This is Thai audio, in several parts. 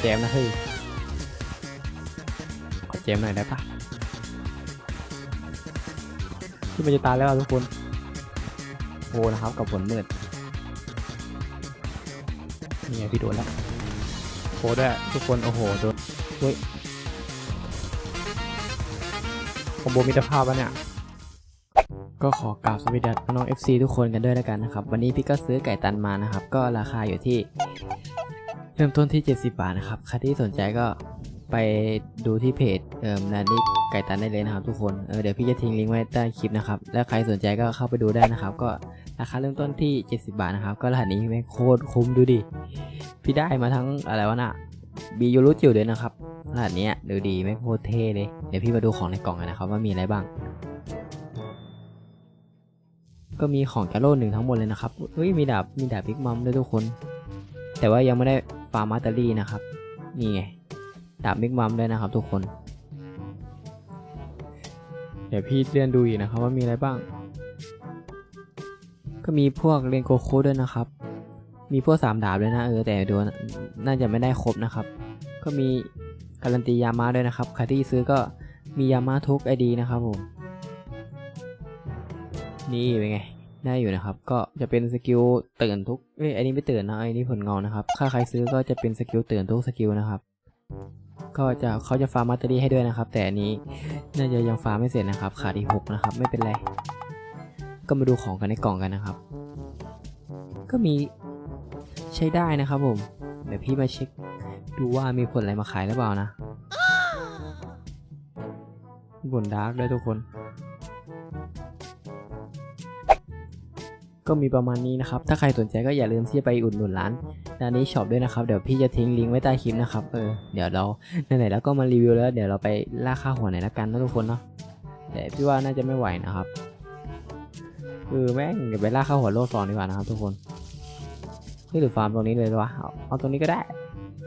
แจมนะเฮ้ยขอแจมหน่อยได้ปะที่มันจะตายแล้วทุกคนโอ้นะครับกับผลมืดนี่ไงพี่โดนแล้วโอ้ด้วยทุกคนโอ้โหโดนเฮ้ยคอมโบมิตรภาพวะเนี่ยก็ขอกราบสวัสดีน้อง FC ทุกคนกันด้วยแล้วกันนะครับ วันนี้พี่ก็ซื้อไก่ตันมานะครับ ก็ราคาอยู่ที่ เริ่มต้นที่ 70 บาทนะครับ ใครที่สนใจก็ไปดูที่เพจเอ่อนานิไก่ตันได้เลยนะครับทุกคน เออเดี๋ยวพี่จะทิ้งลิงก์ไว้ใต้คลิปนะครับ แล้วใครสนใจก็เข้าไปดูได้นะครับ ก็ราคาเริ่มต้นที่ 70 บาทนะครับ ก็รหัสนี้แม่โคตรคุ้มดูดิ พี่ได้มาทั้งอะไรวะน่ะบียูรุจิวด้วยนะครับ รหัสนี้ดูดีแม่โคตรเท่เลย เดี๋ยวพี่มาดูของในกล่องกันนะครับว่ามีอะไรบ้าง ก็มีของแกโร่หนึ่งทั้งหมดเลยนะครับเฮ้ยมีดาบมีดาบบิ๊กมัมด้วยทุกคน แต่ว่ายังไม่ได้าร์มาตเตอรี่นะครับ นี่ไง ดาบบิ๊กมัมด้วยนะครับทุกคน เดี๋ยวพี่เลื่อนดูอีกนะครับว่ามีอะไรบ้าง ก็มีพวกเรนโกโคด้วยนะครับ มีพวกสามดาบด้วยนะเออแต่ดูน่าจะไม่ได้ครบนะครับ ก็มีการันตียามาด้วยนะครับใครที่ซื้อก็มียามาทุกไอดีนะครับผม นี่เป็นไง ได้อยู่นะครับ ก็จะเป็นสกิลตื่นทุกเอ้ยอันนี้ไม่ตื่นนะอันนี้ผลเงานะครับถ้าใครซื้อก็จะเป็นสกิลตื่นทุกสกิลนะครับก็จะเขาจะฟาร์มมัตเตอรี่ให้ด้วยนะครับ แต่อันนี้น่าจะยังฟาร์มไม่เสร็จนะครับ ขาดอีกหกนะครับ ไม่เป็นไร ก็มาดูของกันในกล่องกันนะครับ ก็มีใช้ได้นะครับผมเดี๋ยวพี่มาเช็คดูว่ามีผลอะไรมาขายหรือเปล่านะผลดาร์กด้วยทุกคน ก็มีประมาณนี้นะครับ ถ้าใครสนใจก็อย่าลืมที่จะไปอุดหนุนร้านร้านนี้ช็อปด้วยนะครับ เดี๋ยวพี่จะทิ้งลิงก์ไว้ใต้คลิปนะครับ เออ เดี๋ยวเราไหนๆแล้วก็มารีวิวแล้ว เดี๋ยวเราไปล่าค่าหัวหน่อยละกันนะทุกคนเนาะ แต่พี่ว่าน่าจะไม่ไหวนะครับเออแม่งเดี๋ยวไปล่าค่าหัวโลดสองดีกว่านะครับ ทุกคนเฮ้ยหรือฟาร์มตรงนี้เลยวะ เอาเอาตรงนี้ก็ได้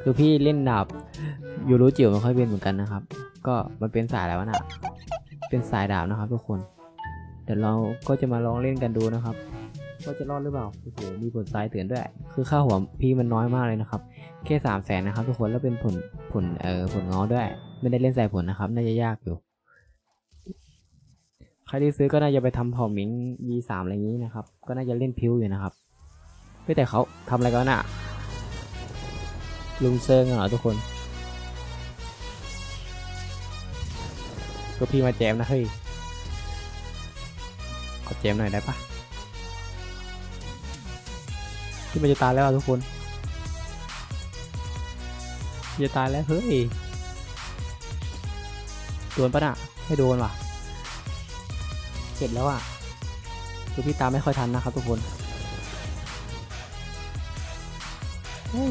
คือพี่เล่นดาบยูรู้จิ๋วไม่ค่อยเป็นเหมือนกันนะครับ ก็มันเป็นสายแล้วนะเป็นสายดาบนะครับ ทุกคน เดี๋ยวเราก็จะมาลองเล่นกันดูนะครับ ว่าจะรอดหรือเปล่าโอ้โหมีผลทรายเตือนด้วย คือค่าหัวพี่มันน้อยมากเลยนะครับ แค่สามแสนนะครับทุกคนแล้วเป็นผลผลเอ่อผลง้อด้วย ไม่ได้เล่นใส่ผลนะครับ น่าจะยากอยู่ ใครที่ซื้อก็น่าจะไปทำผ่าหมิง V3 อะไรอย่างนี้นะครับ ก็น่าจะเล่นพิวอยู่นะครับไม่แต่เขาทำอะไรกันน่ะลุงเซิงเหรอทุกคน ก็พี่มาแจมนะเฮ้ยขอแจมหน่อยได้ปะ ที่มันจะตายแล้วทุกคนจะตายแล้วเฮ้ยโดนปะน่ะไม่โดนว่ะเจ็บแล้วอะคือพี่ตามไม่ค่อยทันนะครับทุกคน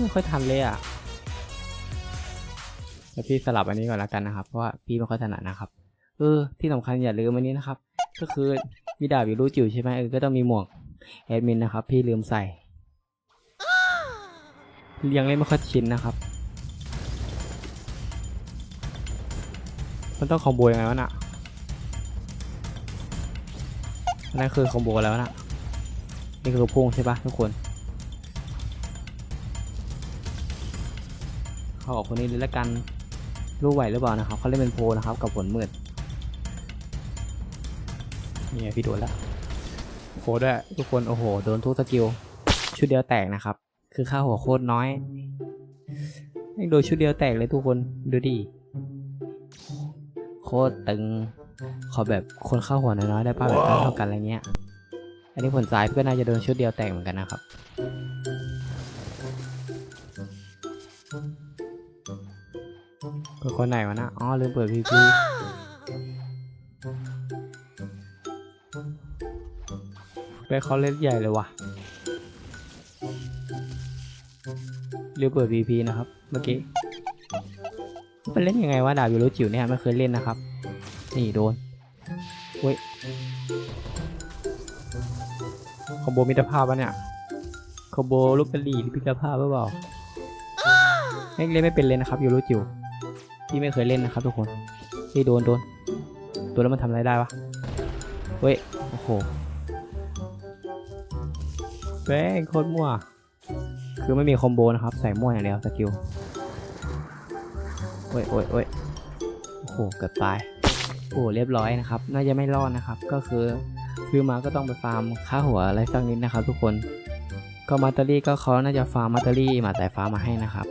ไม่ค่อยทันเลยอะเดี๋ยวพี่สลับอันนี้ก่อนละกันนะครับ เพราะว่าพี่ไม่ค่อยถนัดนะครับเออที่สำคัญอย่าลืมอันนี้นะครับ ก็คือมีดาบอยู่รู้จิ๋วใช่ไหมเออก็ต้องมีหมวกแอดมินนะครับ พี่ลืมใส่ ยังเล่นไม่ค่อยชินนะครับ มันต้องคอมโบยังไงวะน่ะนั่นคือคอมโบแล้วน่ะ นี่คือพุ่งใช่ปะทุกคน เขาออกคนนี้เลยละกัน รู้ไหวหรือเปล่านะครับ เขาเล่นเป็นโพนะครับ กับผลมืดนี่ไงพี่โดนแล้วโคด้วยทุกคน โอ้โห โดนทุกสกิล ชุดเดียวแตกนะครับ คือค่าหัวโคตรน้อยโดนชุดเดียวแตกเลยทุกคนดูดิโคตรตึง ขอแบบคนเข้าหัวน้อยๆได้ป่ะแบบเท่ากันอะไรเงี้ย อันนี้ผลสายก็น่าจะโดนชุดเดียวแตกเหมือนกันนะครับเปิดคนไหนวะนะอ๋อลืมเปิดพีพีไปเขาเล่นใหญ่เลยว่ะ เรียกเปิด VP นะครับ เมื่อกี้มันเล่นยังไงวะดาบยูโรจิ๋วเนี่ยไม่เคยเล่นนะครับ นี่โดนเว้ยคอมโบมิตรภาพปะเนี่ยคอมโบลูกกะลีมิตรภาพหรือเปล่าไม่เล่นไม่เป็นเลยนะครับยูโรจิ๋วพี่ไม่เคยเล่นนะครับทุกคนนี่โดนโดนโดนแล้วมันทำอะไรได้วะเว้ยโอ้โหแม่งโคตรมั่ว คือไม่มีคอมโบนะครับ ใส่มั่วอย่างเดียวสกิล โอ้ยโอ้ยโอ้ยโอ้โห เกือบตาย โอ้เรียบร้อยนะครับ น่าจะไม่รอดนะครับ ก็คือซื้อมาก็ต้องไปฟาร์มค่าหัวอะไรสักนิดนะครับ ทุกคน ก็มาตเตอรี่ก็เขาน่าจะฟาร์มมาตเตอรี่มาแต่ฟ้ามาให้นะครับ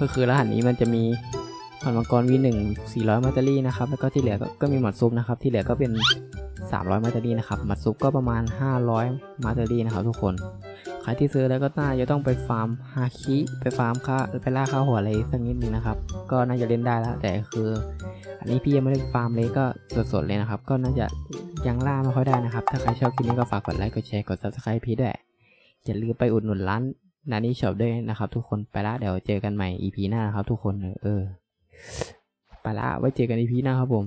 ก็คือรหัสนี้มันจะมีหมอนมังกร V1 400 มาตเตอรี่นะครับ แล้วก็ที่เหลือก็กมีหมอดซุปนะครับ ที่เหลือก็เป็น 300 มาตเตอรี่นะครับ หมัดซุปก็ประมาณ 500 มาตเตอรี่นะครับ ทุกคน ใครที่ซื้อแล้วก็น่าจะต้องไปฟาร์มฮาคิไปฟาร์มค่าไปล่าค่าหัวอะไรสักนิดนึงนะครับ ก็น่าจะเล่นได้แล้วแต่คือ อันนี้พี่ยังไม่ได้ฟาร์มเลยก็สดๆเลยนะครับ ก็น่าจะยังล่าไม่ค่อยได้นะครับ ถ้าใครชอบคลิปนี้ก็ฝากกดไลค์กดแชร์กด subscribe พี่ด้วยอย่าลืมไปอุดหนุนร้านนานี่ช็อปด้วยนะครับ ทุกคนไปละเดี๋ยวเจอกันใหม่ EP หน้านะครับ ทุกคนเออไปละไว้เจอกัน EP หน้าครับผม